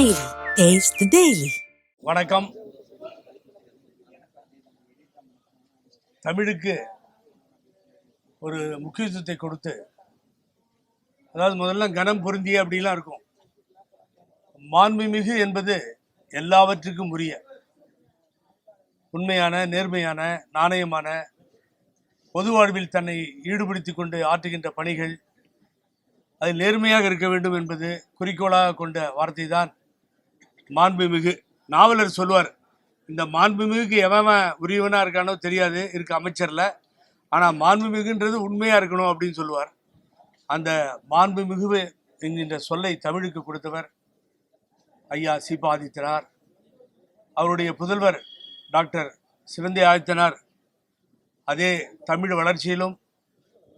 Daily taste daily வணக்கம். தமிழுக்கு ஒரு முக்கியத்துவத்தை கொடுத்து அதாவது முதல்ல கனம் பொருந்திய அப்படிலாம் இருக்கும். மாண்புமிகு என்பது எல்லாவற்றுக்கும் உரிய உண்மையான நேர்மையான நாணயமான பொது வாழ்வில் தன்னை ஈடுபடுத்திக் கொண்டு ஆற்றுகின்ற பணிகள் அது நேர்மையாக இருக்க வேண்டும் என்பது குறிக்கோளாக கொண்ட வார்த்தை தான் மாண்புமிகு நாவலர் சொல்லுவார் இந்த மாண்புமிகுக்கு எவன் உரியவனாக இருக்கானோ தெரியாது இருக்க அமைச்சரில். ஆனால் மாண்புமிகுன்றது உண்மையாக இருக்கணும் அப்படின்னு சொல்லுவார். அந்த மாண்புமிகு என்கின்ற சொல்லை தமிழுக்கு கொடுத்தவர் ஐயா சீபாதித்தனார். அவருடைய புதல்வர் டாக்டர் சிவந்தி ஆதித்தனார். அதே தமிழ் வளர்ச்சியிலும்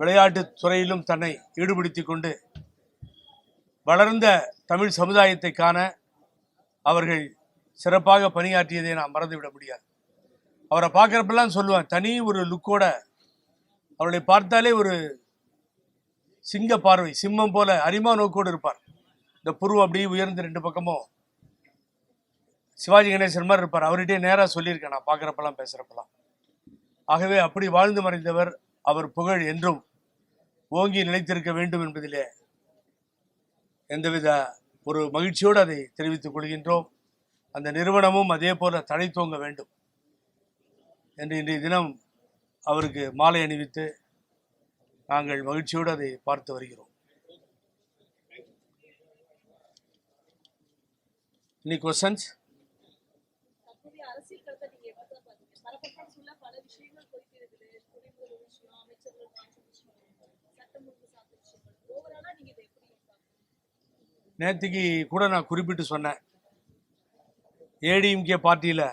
விளையாட்டுத் துறையிலும் தன்னை ஈடுபடுத்தி கொண்டு வளர்ந்த தமிழ் சமுதாயத்தை காண அவர்கள் சிறப்பாக பணியாற்றியதை நான் மறந்துவிட முடியாது. அவரை பார்க்குறப்பெல்லாம் சொல்லுவேன் தனி ஒரு லுக்கோட அவர்களை பார்த்தாலே ஒரு சிங்க பார்வை சிம்மம் போல அரிமா நோக்கோடு இருப்பார். இந்த புருவம் அப்படியே உயர்ந்து ரெண்டு பக்கமும் சிவாஜி கணேசன் மாதிரி இருப்பார். அவர்கிட்டே நேராக சொல்லியிருக்கேன் நான் பார்க்குறப்பெல்லாம் பேசுகிறப்பெல்லாம் ஆகவே அப்படி வாழ்ந்து மறைந்தவர் அவர் புகழ் என்றும் ஓங்கி நிலைத்திருக்க வேண்டும் என்பதிலே எந்தவித ஒரு மகிழ்ச்சியோடு அதை தெரிவித்துக் கொள்கின்றோம். அந்த நிறுவனமும் அதே போல தூங்க வேண்டும் என்று இன்றைய தினம் அவருக்கு மாலை அணிவித்து நாங்கள் மகிழ்ச்சியோடு அதை பார்த்து வருகிறோம். இனி கொஸ்டன்ஸ் அரசியல் நேற்றுக்கு கூட நான் குறிப்பிட்டு சொன்னேன். ஏடிஎம்கே பார்ட்டியில்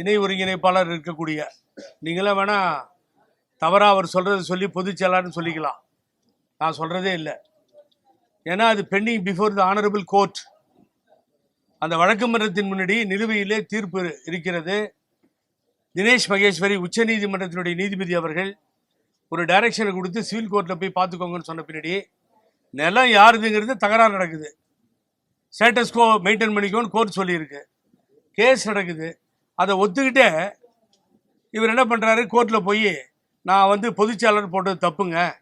இணை ஒருங்கிணைப்பாளர் இருக்கக்கூடிய நீங்களாம் வேணால் தவறாக அவர் சொல்கிறத சொல்லி பொதுச்செயலாளர்னு சொல்லிக்கலாம். நான் சொல்கிறதே இல்லை. ஏன்னா அது pending before the honourable court அந்த வழக்கு மன்றத்தின் முன்னாடி நிலுவையிலே தீர்ப்பு இருக்கிறது. தினேஷ் மகேஸ்வரி உச்சநீதிமன்றத்தினுடைய நீதிபதி அவர்கள் ஒரு டைரக்ஷனை கொடுத்து சிவில் கோர்ட்டில் போய் பார்த்துக்கோங்கன்னு சொன்ன பின்னாடி நிலம் யாருதுங்கிறது தகராறு நடக்குது. ஸ்டேட்டஸ்கோ மெயின்டைன் பண்ணிக்கோன்னு கோர்ட் சொல்லியிருக்கு. கேஸ் நடக்குது. அதை ஒத்துக்கிட்டே இவர் என்ன பண்ணுறாரு கோர்ட்டில் போய் நான் வந்து பொதுச்செயலர் போட்டது தப்புங்க.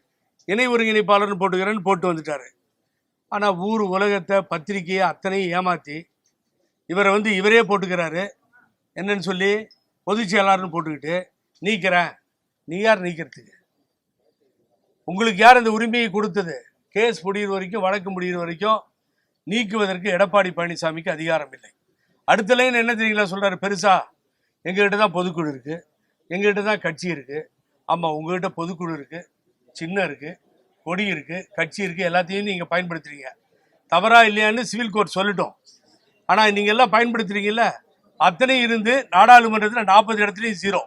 இணை ஒருங்கிணைப்பாளர்னு போட்டுக்கிறேன்னு போட்டு வந்துட்டாரு. ஆனால் ஊர் உலகத்தை பத்திரிக்கையை அத்தனையும் ஏமாற்றி இவரை வந்து இவரே போட்டுக்கிறாரு. என்னன்னு சொல்லி பொதுச் செயலாளர்னு போட்டுக்கிட்டு நீக்கிறேன். நீ யார் நீக்கிறதுக்கு? உங்களுக்கு யார் இந்த உரிமையை கொடுத்தது? கேஸ் முடிகிற வரைக்கும் வழக்கு முடிகிற வரைக்கும் நீக்குவதற்கு எடப்பாடி பழனிசாமிக்கு அதிகாரம் இல்லை. அடுத்த லைன் என்ன தெரியுங்களா சொல்கிறாரு பெருசா எங்ககிட்ட தான் பொதுக்குழு இருக்குது எங்ககிட்ட தான் கட்சி இருக்குது ஆமாம் உங்ககிட்ட பொதுக்குழு இருக்குது சின்ன இருக்குது கொடி இருக்குது கட்சி இருக்குது எல்லாத்தையும் நீங்கள் பயன்படுத்துறீங்க. தவறாக இல்லையான்னு சிவில் கோர்ட் சொல்லட்டும். ஆனால் நீங்கள் எல்லாம் பயன்படுத்துறீங்கல்ல? அத்தனை இருந்து நாடாளுமன்றத்தில் நாற்பது இடத்துலையும் ஜீரோ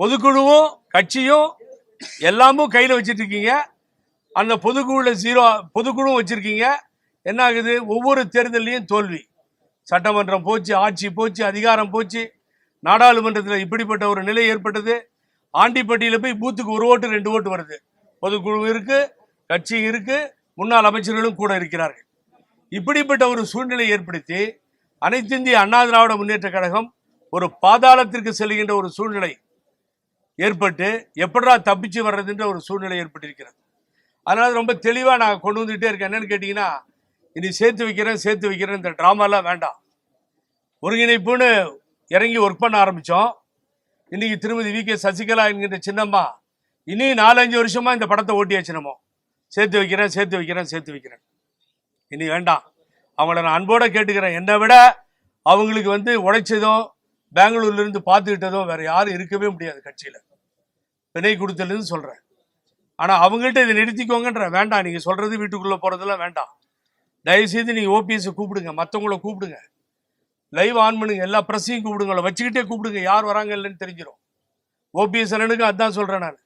பொதுக்குழுவும் கட்சியும் எல்லாமும் கையில் வச்சுட்டு இருக்கீங்க. அந்த பொதுக்குழுவில் ஜீரோ பொதுக்குழுவும் வச்சிருக்கீங்க. என்ன ஆகுது ஒவ்வொரு தேர்தல்லையும் தோல்வி. சட்டமன்றம் போச்சு ஆட்சி போச்சு அதிகாரம் போச்சு. நாடாளுமன்றத்தில் இப்படிப்பட்ட ஒரு நிலை ஏற்பட்டது. ஆண்டிப்பட்டியில் போய் பூத்துக்கு ஒரு ஓட்டு ரெண்டு ஓட்டு வருது. பொதுக்குழு இருக்கு கட்சி இருக்கு முன்னாள் அமைச்சர்களும் கூட இருக்கிறார்கள். இப்படிப்பட்ட ஒரு சூழ்நிலை ஏற்படுத்தி அனைத்து இந்திய அண்ணா திராவிட முன்னேற்ற கழகம் ஒரு பாதாளத்திற்கு செல்கின்ற ஒரு சூழ்நிலை ஏற்பட்டு எப்படா தப்பிச்சு வர்றதுன்ற ஒரு சூழ்நிலை ஏற்பட்டிருக்கிறது. அதனால ரொம்ப தெளிவாக நான் கொண்டு வந்துகிட்டே இருக்கேன். என்னென்னு கேட்டிங்கன்னா இனி சேர்த்து வைக்கிறேன் சேர்த்து வைக்கிறேன். இந்த ட்ராமாலாம் வேண்டாம். ஒருங்கிணைப்புன்னு இறங்கி ஒர்க் பண்ண ஆரம்பித்தோம் இன்னைக்கு திருமதி வி கே சசிகலா என்கின்ற சின்னம்மா இனி நாலஞ்சு வருஷமாக இந்த படத்தை ஓட்டியாச்சு நம்ம. சேர்த்து வைக்கிறேன் சேர்த்து வைக்கிறேன் சேர்த்து வைக்கிறேன். இனி வேண்டாம். அவங்கள நான் அன்போட கேட்டுக்கிறேன். என்னை விட அவங்களுக்கு வந்து உழைச்சதும் பெங்களூர்லேருந்து பார்த்துக்கிட்டதும் வேறு யாரும் இருக்கவே முடியாது கட்சியில். பிணை கொடுத்ததுன்னு சொல்கிறேன் ஆனால் அவங்கள்ட்ட இதை நிறுத்திக்கோங்கன்ற வேண்டாம். நீங்கள் சொல்கிறது வீட்டுக்குள்ளே போகிறதெல்லாம் வேண்டாம். தயவுசெய்து நீங்கள் ஓபிஎஸ்ஸை கூப்பிடுங்க. மற்றவங்கள கூப்பிடுங்க. லைவ் ஆன் பண்ணுங்க. எல்லா ப்ரெஸ்ஸையும் கூப்பிடுங்க. வச்சுக்கிட்டே கூப்பிடுங்க. யார் வராங்க இல்லைன்னு தெரிஞ்சிடும் ஓபிஎஸ் அண்ணனுக்கு அதான் சொல்கிறேன் நான்.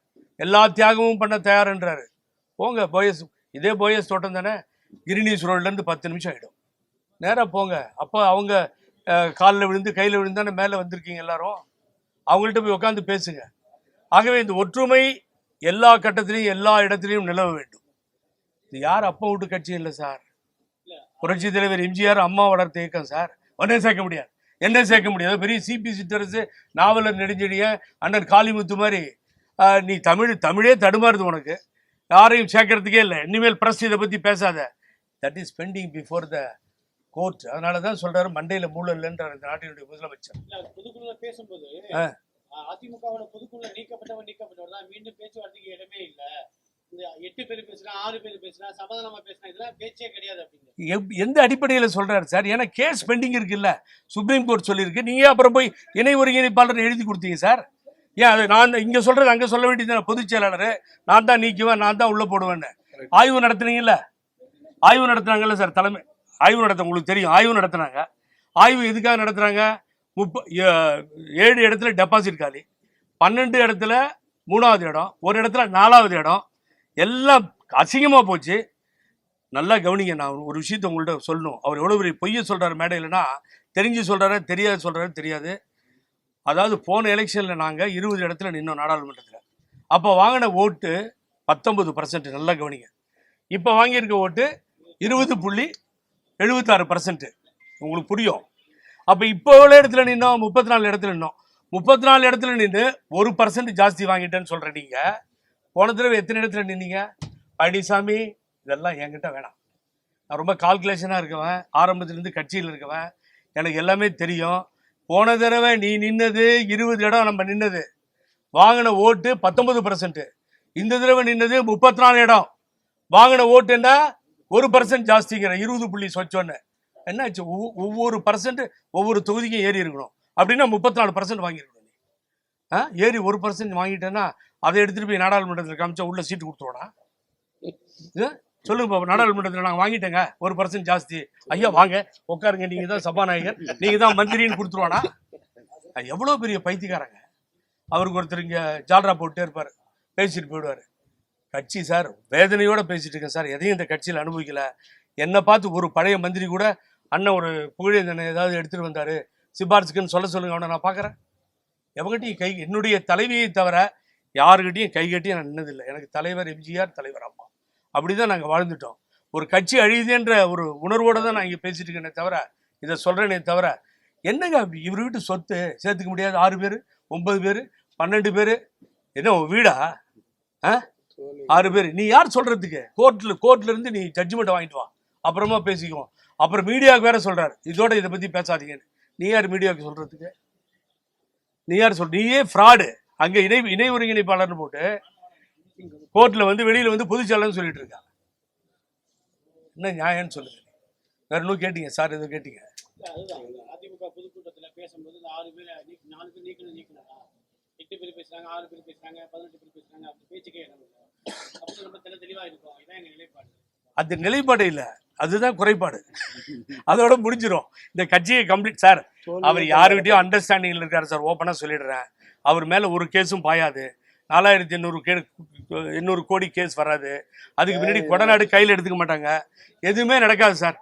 எல்லா தியாகமும் பண்ண தயார்ன்றாரு. போங்க போயஸ் இதே போயஸ் தோட்டம் தானே? கிரினீஸ் ரோட்லேருந்து பத்து நிமிஷம் ஆகிடும் நேராக போங்க. அப்போ அவங்க காலில் விழுந்து கையில் விழுந்தானே மேலே வந்திருக்கீங்க எல்லாரும்? அவங்கள்ட்ட போய் உட்காந்து பேசுங்க. ஆகவே இந்த ஒற்றுமை எல்லா கட்டத்திலையும் எல்லா இடத்துலையும் நிலவ வேண்டும். இது யார் அப்பா வீட்டு கட்சி இல்லை சார்? புரட்சி தலைவர் எம்ஜிஆர் அம்மா வளர்த்த இயக்கம் சார். ஒன்னே சேர்க்க முடியாது. என்ன சேர்க்க முடியாது. பெரிய சிபி சித்தரசு நாவலர் நெடுஞ்செழிய அண்ணன் காளிமுத்து மாதிரி. நீ தமிழ் தமிழே தடுமாறுது உனக்கு. யாரையும் சேர்க்கறதுக்கே இல்லை. இனிமேல் பிரஸ் இதை பற்றி பேசாத. That is pending before the court அதனால தான் சொல்றாரு மண்டையில மூளை இல்லைன்றார் இந்த நாட்டினுடைய முதலமைச்சர். அதிமுகவோட பொதுக்குழுல நீக்கப்பட்டவர் நீக்கப்பட்டவர் தான். மீண்டும் பேச்சுவார்த்தைக்கு இடமே இல்ல. எட்டு பேர் பேசுனா ஆறு பேர் பேசுனா சமாதானமா பேசினா இதெல்லாம் பேச்சே கிடையாது அப்படின்னு. எப்- எந்த அடிப்படையில் சொல்றாரு சார்? ஏன்னா கேஸ் பெண்டிங் இருக்குல்ல. சுப்ரீம் கோர்ட் சொல்லியிருக்கு. நீங்க அப்புறம் போய் இணை ஒருங்கிணைப்பாளர் எழுதி கொடுத்தீங்க சார். ஏன் அது நான் இங்க சொல்றது அங்க சொல்ல வேண்டியது பொதுச் செயலாளர் நான் தான் நீக்குவேன் நான் தான் உள்ள போடுவேன்னு. ஆய்வு நடத்துனீங்கல்ல? ஆய்வு நடத்துனாங்கல்ல சார் தலைமை. ஆய்வு நடத்த உங்களுக்கு தெரியும். ஆய்வு நடத்துனாங்க. ஆய்வு எதுக்காக நடத்துறாங்க? முப்ப ஏழு இடத்துல டெபாசிட் காலி. பன்னெண்டு இடத்துல மூணாவது இடம் ஒரு இடத்துல நாலாவது இடம். எல்லாம் அசிங்கமாக போச்சு. நல்லா கவனிங்க நான் ஒரு விஷயத்த உங்கள்ட்ட சொல்லணும். அவர் எவ்வளோ பெரிய பொய்ய சொல்கிறார் மேடையில்னா தெரிஞ்சு சொல்கிறாரு தெரியாது சொல்கிறாரு தெரியாது. அதாவது போன எலெக்ஷனில் நாங்கள் இருபது இடத்துல நின்னோம் நாடாளுமன்றத்தில். அப்போ வாங்கின ஓட்டு பத்தொம்பது பர்சன்ட் நல்லா கவனிங்க. இப்போ வாங்கியிருக்க ஓட்டு இருபது புள்ளி எழுபத்தாறு பர்சன்ட்டு உங்களுக்கு புரியும்? அப்போ இப்போ எவ்வளோ இடத்துல நின்னோம் முப்பத்தி நாலு இடத்துல நின்னோம். முப்பத்தி நாலு இடத்துல நின்று ஒரு பர்சன்ட் ஜாஸ்தி வாங்கிட்டேன்னு சொல்கிற நீங்கள் போன தடவை எத்தனை இடத்துல நின்னீங்க? பழனிசாமி இதெல்லாம் என்கிட்ட வேணாம். நான் ரொம்ப கால்குலேஷனாக இருக்கவன் ஆரம்பத்துலேருந்து கட்சியில் இருக்கவன் எனக்கு எல்லாமே தெரியும். போன தடவை நீ நின்னது இருபது இடம் நம்ம நின்னது. வாங்கின ஓட்டு பத்தொன்பது பர்சன்ட்டு இந்த தடவை நின்னது முப்பத்தி நாலு இடம். வாங்கின ஓட்டு என்ன? ஒரு பர்சன்ட் ஜாஸ்திங்கிற இருபது புள்ளி சொச்சோன்னு. என்னாச்சு? ஒவ்வொ- ஒவ்வொரு பர்சன்ட் ஒவ்வொரு தொகுதிக்கும் ஏறி இருக்கணும். அப்படின்னா முப்பத்தி நாலு பர்சன்ட் வாங்கியிருக்கணும் நீ. ஆ? ஏறி ஒரு பர்சன்ட் வாங்கிட்டேன்னா அதை எடுத்துகிட்டு போய் நாடாளுமன்றத்தில் காமிச்சா உள்ள சீட்டு கொடுத்துருவானா? சொல்லுங்க பாப்பா நாடாளுமன்றத்தில் நாங்கள் வாங்கிட்டேங்க. ஒரு பர்சன்ட் ஜாஸ்தி. ஐயா வாங்க. உட்காருங்க. நீங்கள் தான் சபாநாயகர். நீங்கள் தான் மந்திரின்னு கொடுத்துருவானா? எவ்வளோ பெரிய பைத்தியக்காரங்க. அவருக்கு ஒருத்தர் இங்கே ஜால்ரா போட்டே இருப்பார். பேசிட்டு போயிடுவார். கட்சி சார் வேதனையோட பேசிட்டு இருக்கேன் சார். எதையும் இந்த கட்சியில் அனுபவிக்கல. என்னை பார்த்து ஒரு பழைய மந்திரி கூட அண்ணன் ஒரு புகழேந்தனை ஏதாவது எடுத்துகிட்டு வந்தார். சிபாரிசுக்குன்னு சொல்ல சொல்லுங்க அவனை நான் பார்க்குறேன் எவங்கிட்டையும் கை என்னுடைய தலைவியை தவிர யாருக்கிட்டையும் கைகட்டியும் நான் நின்னதில்லை. எனக்கு தலைவர் எம்ஜிஆர் தலைவர் அம்மா. அப்படி தான் நாங்கள் வாழ்ந்துட்டோம். ஒரு கட்சி அழியுதுன்ற ஒரு உணர்வோடு தான் நான் இங்கே பேசிட்டு இருக்கேனே தவிர இதை சொல்கிறேனே தவிர என்னங்க இவர் வீட்டு சொத்து? சேர்த்துக்க முடியாது. ஆறு பேர் ஒன்பது பேர் பன்னெண்டு பேர். என்ன உன் வீடா? ஆ? ஆறு பேர். நீ யார் சொல்கிறதுக்கே கோர்ட்டில் கோர்ட்லருந்து நீ ஜட்ஜ்மெண்ட் வாங்கிட்டு வா. அப்புறமா பேசிக்குவோம் அப்புறம் மீடியாவுக்கு வேற சொல்றாரு இதோட இதை பத்தி பேசாதீங்கன்னு நீ யார் மீடியாவுக்கு சொல்றதுக்கு நீ யார் சொல் நீயே ஃப்ராடு அங்க இணை இணை ஒருங்கிணைப்பாளர்னு போட்டு கோர்ட்ல வந்து வெளியில வந்து பொதுச்செயலாளர்னு சொல்லிட்டு இருக்கா என்ன நியாயம்னு சொல்லுங்க வேற இன்னும் கேட்டீங்க சார் ஏதோ கேட்டீங்க அதிமுக பொதுக்கூட்டத்துல பேசும்போது ஆறு பேர் நாலு பேர் நீக்கணும் நீக்கணும்னா எட்டு பேர் பேசுறாங்க ஆறு பேர் பேசுறாங்க பதினெட்டு பேர் பேசுறாங்க அப்படி பேச்சுக்கே இடம் அப்படி ரொம்ப தெளி தெளிவா இருக்கும் இதான் எங்க நிலைப்பாடு அது நிலைப்பாடு இல்லை அதுதான் குறைபாடு. அதோட முடிஞ்சிரும். இந்த கட்சியை கம்ப்ளீட் சார் அவர் யாருக்கிட்டையும் அண்டர்ஸ்டாண்டிங்கில் இருக்காரு சார் ஓப்பனாக சொல்லிடுறேன். அவர் மேலே ஒரு கேஸும் பாயாது. நாலாயிரத்தி எண்ணூறு கே எண்ணூறு கோடி கேஸ் வராது. அதுக்கு முன்னாடி கொடநாடு கையில் எடுத்துக்க மாட்டாங்க. எதுவுமே நடக்காது சார்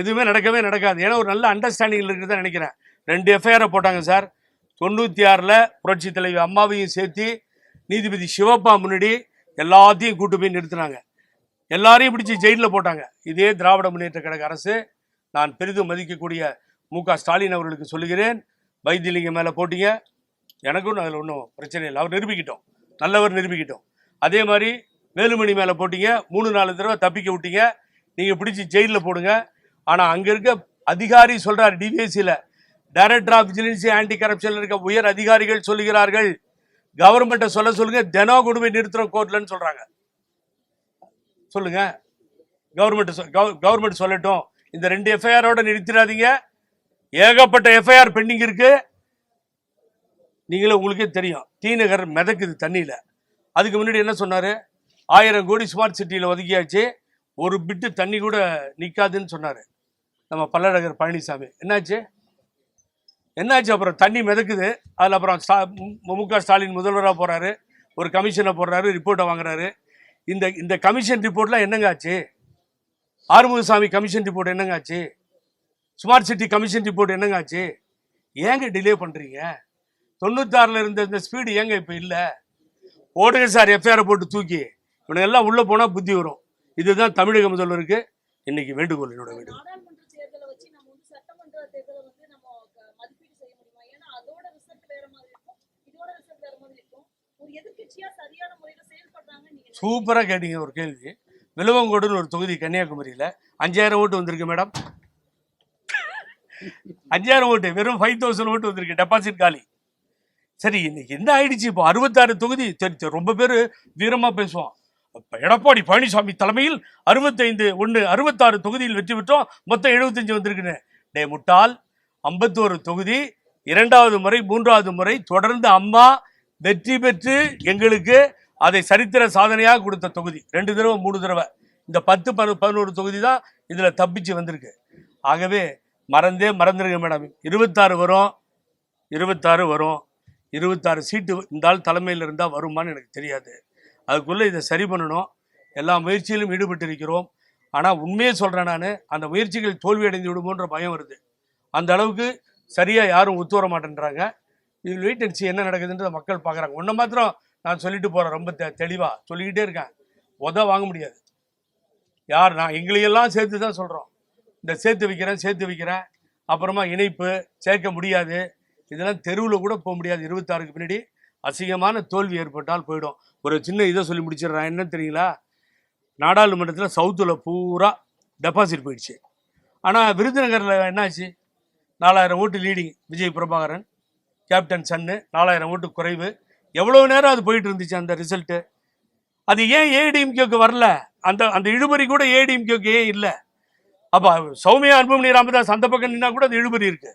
எதுவுமே நடக்கவே நடக்காது. ஏன்னா ஒரு நல்ல அண்டர்ஸ்டாண்டிங்கில் இருக்கிறதா நினைக்கிறேன். ரெண்டு எஃப்ஐஆரை போட்டாங்க சார் தொண்ணூற்றி ஆறில் புரட்சி தலைவி அம்மாவையும் சேர்த்து நீதிபதி சிவப்பா முன்னாடி எல்லாத்தையும் கூட்டு போய் நிறுத்தினாங்க. எல்லாரையும் பிடிச்சி ஜெயிலில் போட்டாங்க. இதே திராவிட முன்னேற்ற கழக அரசு நான் பெரிதும் மதிக்கக்கூடிய மு க ஸ்டாலின் அவர்களுக்கு சொல்லுகிறேன். வைத்தியலிங்கம் மேலே போட்டீங்க. எனக்கும் அதில் ஒன்றும் பிரச்சனை இல்லை. அவர் நிரூபிக்கிட்டோம். நல்லவர் நிரூபிக்கிட்டோம். அதே மாதிரி வேலுமணி மேலே போட்டீங்க. மூணு நாலு தடவை தப்பிக்க விட்டீங்க. நீங்கள் பிடிச்சி ஜெயிலில் போடுங்க. ஆனால் அங்கே இருக்க அதிகாரி சொல்கிறார் டிவிஎஸ்சியில் டைரக்டர் ஆஃப் விஜிலன்சி ஆன்டி கரப்ஷனில் இருக்க உயர் அதிகாரிகள் சொல்லுகிறார்கள். கவர்மெண்ட்டை சொல்ல சொல்லுங்கள் தினம் கொடுமை போய் கோர்ட்லன்னு சொல்கிறாங்க சொல்லுங்க. கவர்மெண்ட் கவர்மெண்ட் சொல்லட்டும். இந்த ரெண்டு எஃப்ஐஆரோட நிறுத்திடாதீங்க. ஏகப்பட்ட எஃப்ஐஆர் பெண்டிங் இருக்கு. நீங்களே உங்களுக்கே தெரியும். டி நகர் மிதக்குது தண்ணியில். அதுக்கு முன்னாடி என்ன சொன்னார்? ஆயிரம் கோடி ஸ்மார்ட் சிட்டியில் ஒதுக்கியாச்சு. ஒரு பிட்டு தண்ணி கூட நிற்காதுன்னு சொன்னார். நம்ம பல்லடகர் பழனிசாமி. என்னாச்சு? என்னாச்சு? அப்புறம் தண்ணி மிதக்குது. அதில் அப்புறம் ஸ்டா மு- மு க ஸ்டாலின் முதல்வராக போகிறாரு ஒரு கமிஷனை போடுறாரு ரிப்போர்ட்டை வாங்குறாரு. இந்த இந்த கமிஷன் ரிப்போர்ட்லாம் என்னங்க ஆச்சு ஆறுமுகசாமி கமிஷன் ரிப்போர்ட் என்னங்க ஆச்சு ஸ்மார்ட் சிட்டி கமிஷன் ரிப்போர்ட் என்னங்க ஆச்சு ஏங்க டிலே பண்ணுறீங்க தொண்ணூத்தாறில் இருந்த இந்த ஸ்பீடு ஏங்க இப்போ இல்லை? ஓடுங்க சார் எஃப்ஐஆரை போட்டு தூக்கி. இவனுங்க எல்லாம் உள்ளே போனால் புத்தி வரும். இதுதான் தமிழக முதல்வருக்கு இன்னைக்கு வேண்டுகோள். என்னோட வேண்டுகோள் எதிர்கட்சியா சரியான முறையில சூப்பராக கேட்டீங்க ஒரு கேள்வி. விலுவங்கோடுன்னு ஒரு தொகுதி கன்னியாகுமரியில். அஞ்சாயிரம் ஓட்டு வந்திருக்கு மேடம். அஞ்சாயிரம் ஓட்டு வெறும் ஃபைவ் தௌசண்ட் ஓட்டு வந்திருக்கு டெபாசிட் காலி. சரி இன்னைக்கு என்ன ஆயிடுச்சு? இப்போ அறுபத்தாறு தொகுதி. சரி சரி, ரொம்ப பேர் வீரமாக பேசுவோம். இப்போ எடப்பாடி பழனிசாமி தலைமையில் அறுபத்தைந்து ஒன்று அறுபத்தாறு தொகுதியில் வெற்றி பெற்றோம். மொத்தம் எழுபத்தஞ்சு வந்திருக்குன்னு. டே முட்டாள். ஐம்பத்தோரு தொகுதி. இரண்டாவது முறை மூன்றாவது முறை தொடர்ந்து அம்மா வெற்றி பெற்று எங்களுக்கு அதை சரித்திர சாதனையாக கொடுத்த தொகுதி. ரெண்டு தடவை மூணு தடவை. இந்த பத்து பதினோரு தொகுதி தான் இதில் தப்பிச்சு வந்திருக்கு. ஆகவே மறந்தே மறந்துருங்க மேடம் இருபத்தாறு வரும். இருபத்தாறு வரும். இருபத்தாறு சீட்டு இந்த ஆள் தலைமையில் இருந்தால் வருமான்னு எனக்கு தெரியாது. அதுக்குள்ளே இதை சரி பண்ணணும். எல்லா முயற்சியிலும் ஈடுபட்டு இருக்கிறோம் ஆனால் உண்மையே சொல்கிறேன் நான் அந்த முயற்சிகள் தோல்வி அடைந்து விடுமோன்ற பயம் வருது. அந்த அளவுக்கு சரியாக யாரும் ஒத்து வர மாட்டேன்றாங்க. இதில் வெயிட் அடிச்சு என்ன நடக்குதுன்றதை மக்கள் பார்க்குறாங்க. ஒன்றை மாத்திரம் நான் சொல்லிட்டு போகிறேன் ரொம்ப தெ தெளிவாக சொல்லிக்கிட்டே இருக்கேன். உத வாங்க முடியாது. யார் நான் எங்களையெல்லாம் சேர்த்து தான் சொல்கிறோம் இந்த சேர்த்து வைக்கிறேன் சேர்த்து வைக்கிறேன். அப்புறமா இணைப்பு சேர்க்க முடியாது. இதெல்லாம் தெருவில் கூட போக முடியாது. இருபத்தாறுக்கு பின்னாடி அசிங்கமான தோல்வி ஏற்பட்டால் போயிடும். ஒரு சின்ன இதை சொல்லி முடிச்சிடுறேன். என்னன்னு தெரியுங்களா? நாடாளுமன்றத்தில் சவுத்தில் பூரா டெபாசிட் போயிடுச்சு. ஆனால் விருதுநகரில் என்னாச்சு? நாலாயிரம் ஓட்டு leading Vijay Prabhakaran captain son நாலாயிரம் ஓட்டு குறைவு. எவ்வளோ நேரம் அது போயிட்டு இருந்துச்சு அந்த ரிசல்ட்டு அது ஏன் ஏடிஎம்கேக்கு வரல? அந்த அந்த இழுபறி கூட ஏடிஎம்கேக்கு ஏன் இல்லை? அப்போ சௌமியா அன்புமணி ராமதாஸ் அந்த பக்கம் நின்னா கூட அது இழுபறி இருக்கு.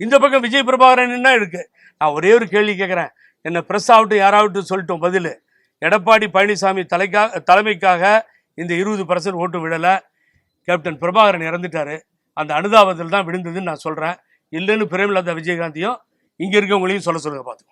இந்த பக்கம் விஜய் பிரபாகரன் நின்னா இருக்கு. நான் ஒரே ஒரு கேள்வி கேட்குறேன் என்ன ப்ரெஸ் ஆகட்டும் யாராகட்டும் சொல்லிட்டோம் பதில். எடப்பாடி பழனிசாமி தலைக்காக தலைமைக்காக இந்த இருபது பர்சன்ட் ஓட்டு விடலை. கேப்டன் பிரபாகரன் இறந்துட்டாரு. அந்த அனுதாபத்தில் தான் விழுந்ததுன்னு நான் சொல்கிறேன் இல்லைன்னு பிரேமலதா விஜயகாந்தியும் இங்கே இருக்கவங்களையும் சொல்ல சொல்லுங்க பார்த்துக்கோங்க